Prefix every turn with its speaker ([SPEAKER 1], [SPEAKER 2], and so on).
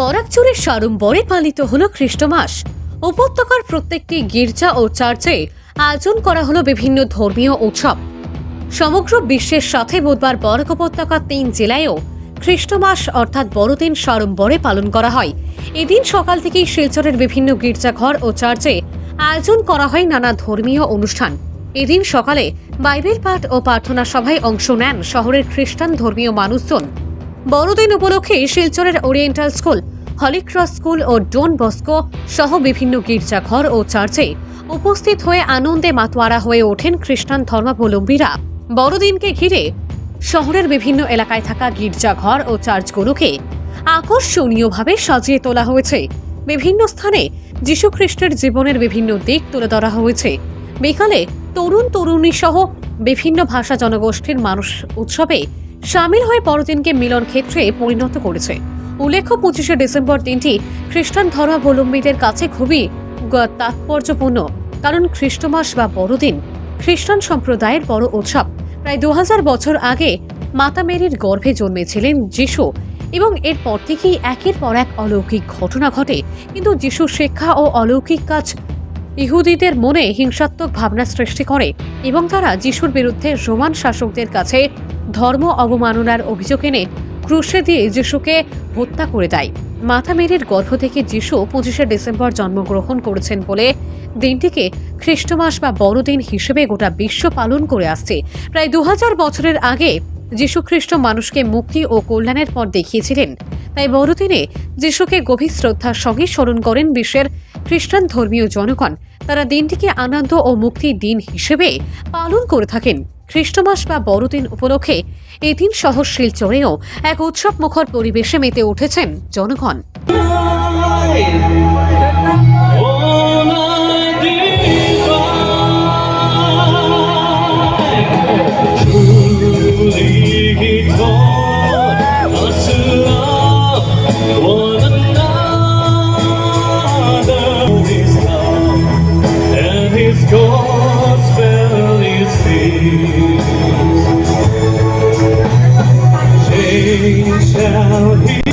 [SPEAKER 1] বরাকচুরের সাড়ম্বরে পালিত হলো খ্রিস্টমাস উপত্যকার প্রত্যেকটি গির্জা ও চার্চে আয়োজন করা হলো বিভিন্ন ধর্মীয় উৎসব। সমগ্র বিশ্বের সাথে বুধবার বরাক উপত্যকার তিন জেলায়ও খ্রিস্টমাস অর্থাৎ বড়দিন সাড়ম্বরে পালন করা হয়। এদিন সকাল থেকেই শিলচরের বিভিন্ন গির্জাঘর ও চার্চে আয়োজন করা হয় নানা ধর্মীয় অনুষ্ঠান। এদিন সকালে বাইবেল পাঠ ও প্রার্থনা সভায় অংশ নেন শহরের খ্রিস্টান ধর্মীয় মানুষজন। বড়দিন উপলক্ষে শিলচরের oriental school, Holy Cross school ও ডন বস্কো সহ বিভিন্ন গির্জাঘর ও চার্চে উপস্থিত হয়ে আনন্দে মাতোয়ারা হয়ে ওঠেন খ্রিস্টান ধর্মাবলম্বীরা। বড়দিনকে ঘিরে শহরের বিভিন্ন এলাকায় থাকা গির্জাঘর ও চার্চগুলোকে আকর্ষণীয়ভাবে সাজিয়ে তোলা হয়েছে। বিভিন্ন স্থানে যীশুখ্রিস্টের জীবনের বিভিন্ন দিক তুলে ধরা হয়েছে। বিকালে তরুণ তরুণী সহ বিভিন্ন ভাষা জনগোষ্ঠীর মানুষ উৎসবে সামিল হয়ে বড়দিনকে মিলন ক্ষেত্রে পরিণত করেছে। উল্লেখ্য, পঁচিশে ডিসেম্বর দিনটি খ্রিস্টান ধর্মাবলম্বীদের কাছে খুবই তাৎপর্যপূর্ণ। কারণ খ্রিস্টমাস বা বড়দিন খ্রিস্টান সম্প্রদায়ের বড় উৎসব। প্রায় দু বছর আগে মাতা মেরির গর্ভে জন্মেছিলেন যিশু এবং এরপর থেকেই একের পর এক অলৌকিক ঘটনা ঘটে। কিন্তু যিশুর শিক্ষা ও অলৌকিক কাজ ইহুদিদের মনে হিংসাত্মক ভাবনা সৃষ্টি করে এবং তারা যিশুর বিরুদ্ধে রোমান শাসকদের কাছে ধর্ম অবমাননার অভিযোগ এনে ক্রুশে দিয়ে যিশুকে হত্যা করে দেয়। মাথা মেরির গর্ভ থেকে যিশু পঁচিশে ডিসেম্বর জন্মগ্রহণ করেছেন বলে দিনটিকে খ্রিস্টমাস বা বড়দিন হিসেবে গোটা বিশ্ব পালন করে আসছে। প্রায় দু হাজার বছরের আগে যীশুখ্রিস্ট মানুষকে মুক্তি ও কল্যাণের পর দেখিয়েছিলেন। তাই বড়দিনে যিশুকে গভীর শ্রদ্ধার সঙ্গে স্মরণ করেন বিশ্বের খ্রিস্টান ধর্মীয় জনগণ। তারা দিনটিকে আনন্দ ও মুক্তির দিন হিসেবে পালন করে থাকেন। খ্রিস্টমাস বা বড়দিন উপলক্ষে এদিন শহর শিলচরেও এক উৎসব মুখর পরিবেশে মেতে উঠেছেন জনগণ। shall he